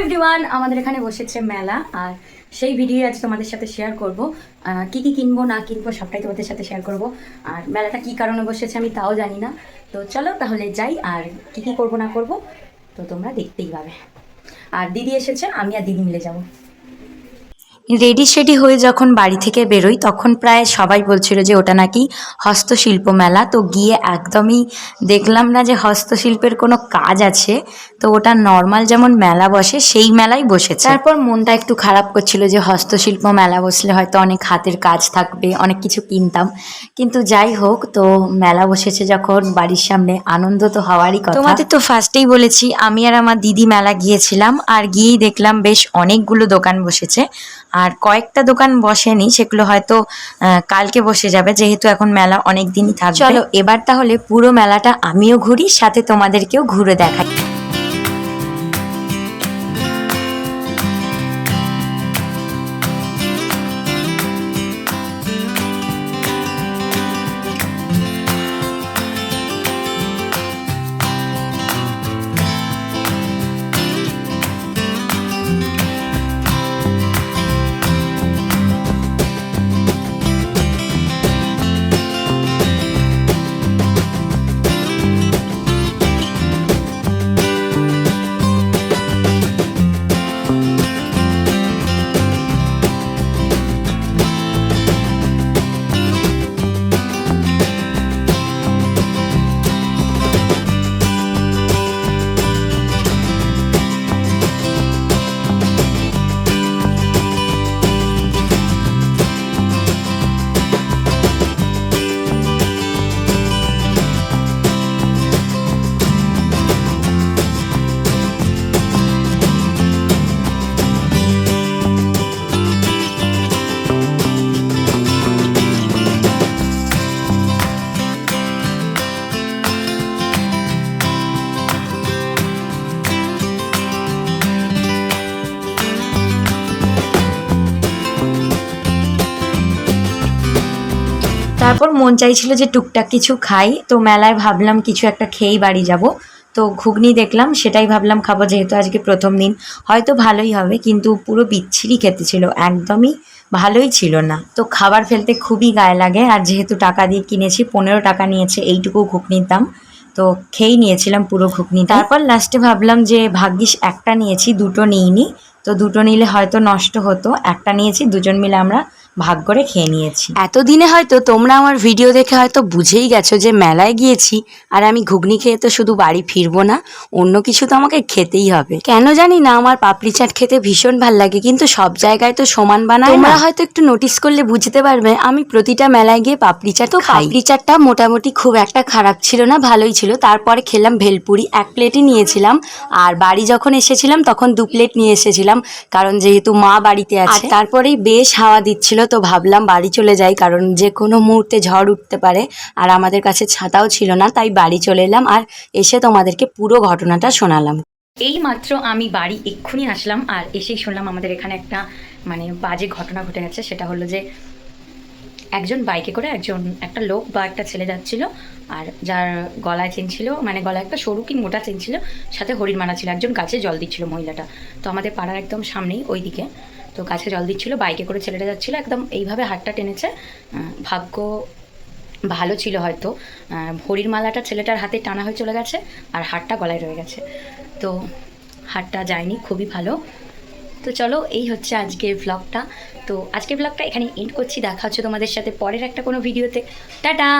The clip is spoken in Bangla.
এভরিওয়ান আমাদের এখানে বসেছে মেলা, আর সেই ভিডিও আজ তোমাদের সাথে শেয়ার করব। কি কি কিনবো, না কিনবো, সবটাই তোমাদের সাথে শেয়ার করব। আর মেলাটা কি কারণে বসেছে আমি তাও জানি না। তো চলো তাহলে যাই, আর কি কি করব, না করব, তো তোমরা দেখতেই পাবে। আর দিদি এসেছে, আমি আর দিদি মিলে যাব। রেডি সেডি হয়ে যখন বাড়ি থেকে বেরোই, তখন প্রায় সবাই বলছিল যে ওটা নাকি হস্তশিল্প মেলা। তো গিয়ে একদমই দেখলাম না যে হস্তশিল্পের কোনো কাজ আছে। তো ওটা নর্মাল যেমন মেলা বসে, সেই মেলাই বসেছে। তারপর মনটা একটু খারাপ করছিল যে হস্তশিল্প মেলা বসলে হয়তো অনেক হাতের কাজ থাকবে, অনেক কিছু কিনতাম। কিন্তু যাই হোক, তো মেলা বসেছে যখন বাড়ির সামনে, আনন্দ তো হওয়ারই কথা। তোমাদের তো ফার্স্টেই বলেছি, আমি আর আমার দিদি মেলা গিয়েছিলাম। আর গিয়েই দেখলাম বেশ অনেকগুলো দোকান বসেছে। আর কয়েকটা দোকান বসেনি, সেগুলো হয়তো কালকে বসে যাবে, যেহেতু এখন মেলা অনেক দিনই থাকবে। চলো, এবার তাহলে পুরো মেলাটা আমিও ঘুরি, সাথে তোমাদেরকেও ঘুরে দেখাই। তারপর মন চাইছিল যে টুকটাক কিছু খাই। তো মেলায় ভাবলাম কিছু একটা খেয়েই বাড়ি যাব। তো ঘুগনি দেখলাম, সেটাই ভাবলাম খাব যেহেতু আজকে প্রথম দিন। হয়তো ভালোই হবে, কিন্তু পুরো বিচ্ছিরি খেতে ছিল, একদমই ভালোই ছিল না। তো খাবার ফেলতে খুবই গায়ে লাগে, আর যেহেতু টাকা দিয়ে কিনেছি, পনেরো টাকা নিয়েছে এইটুকু ঘুগনির দাম। তো খেয়েই নিয়েছিলাম পুরো ঘুগনি। তারপর লাস্টে ভাবলাম যে ভাগ্যিস একটা নিয়েছি, দুটো নিইনি। তো দুটো নিলে হয়তো নষ্ট হতো, একটা নিয়েছি, দুজন মিলে আমরা ভাগ করে খেয়ে নিয়েছি। এতদিনে হয়তো তোমরা আমার ভিডিও দেখে হয়তো বুঝেই গেছো যে মেলায় গিয়েছি আর আমি ঘুগনি খেয়ে তো শুধু বাড়ি ফিরবো না অন্য কিছু তো আমাকে খেতেই হবে। কেন জানি না আমার পাপড়ি চাট খেতে ভীষণ ভালো লাগে কিন্তু সব জায়গায় তো সমান বানায় তোমরা হয়তো একটু নোটিস করলে বুঝতে পারবে আমি প্রতিটা মেলায় গিয়ে পাপড়ি চাট তো পাপড়ি চাটটা মোটামুটি খুব একটা খারাপ ছিল না ভালোই ছিল। তারপরে খেলাম ভেলপুরি এক প্লেটই নিয়েছিলাম। আর বাড়ি যখন এসেছিলাম তখন দু প্লেট নিয়ে এসেছিলাম কারণ যেহেতু মা বাড়িতে আছে। তারপরেই বেশ হাওয়া দিচ্ছিল তো ভাবলাম বাড়ি চলে যাই, কারণ যে কোনো মুহূর্তে ঝড় উঠতে পারে। আর আমাদের কাছে ছাতাও ছিল না, তাই বাড়ি চলে এলাম। আর এসে তোমাদেরকে পুরো ঘটনাটা শোনালাম। এই মাত্র আমি বাড়ি এক্ষুনি আসলাম, আর এসেই শুনলাম আমাদের এখানে একটা মানে বাজে ঘটনা ঘটে গেছে। সেটা হলো যে, একজন বাইকে করে একজন, একটা লোক বা একটা ছেলে যাচ্ছিল। আর যার গলায় চেন ছিল মানে গলায় একটা সরু কি মোটা চেন ছিল, সাথে হরিণ মানা ছিল, একজন গাছে জল দিচ্ছিল মহিলাটা। তো আমাদের পাড়ার একদম সামনেই ওই দিকে তো গাছে জল দিচ্ছিল, বাইকে করে ছেলেটা যাচ্ছিল, একদম এইভাবে হাতটা টেনেছে। ভাগ্য ভালো ছিল হয়তো। হরির মালাটা ছেলেটার হাতে টানা হয়ে চলে গেছে আর হাতটা গলায় রয়ে গেছে। তো হাতটা যায়নি, খুবই ভালো। তো চলো, এই হচ্ছে আজকের ব্লগটা তো আজকের ব্লগটা এখানে এন্ড করছি। দেখা হচ্ছে তোমাদের সাথে পরের একটা কোনো ভিডিওতে টাটা!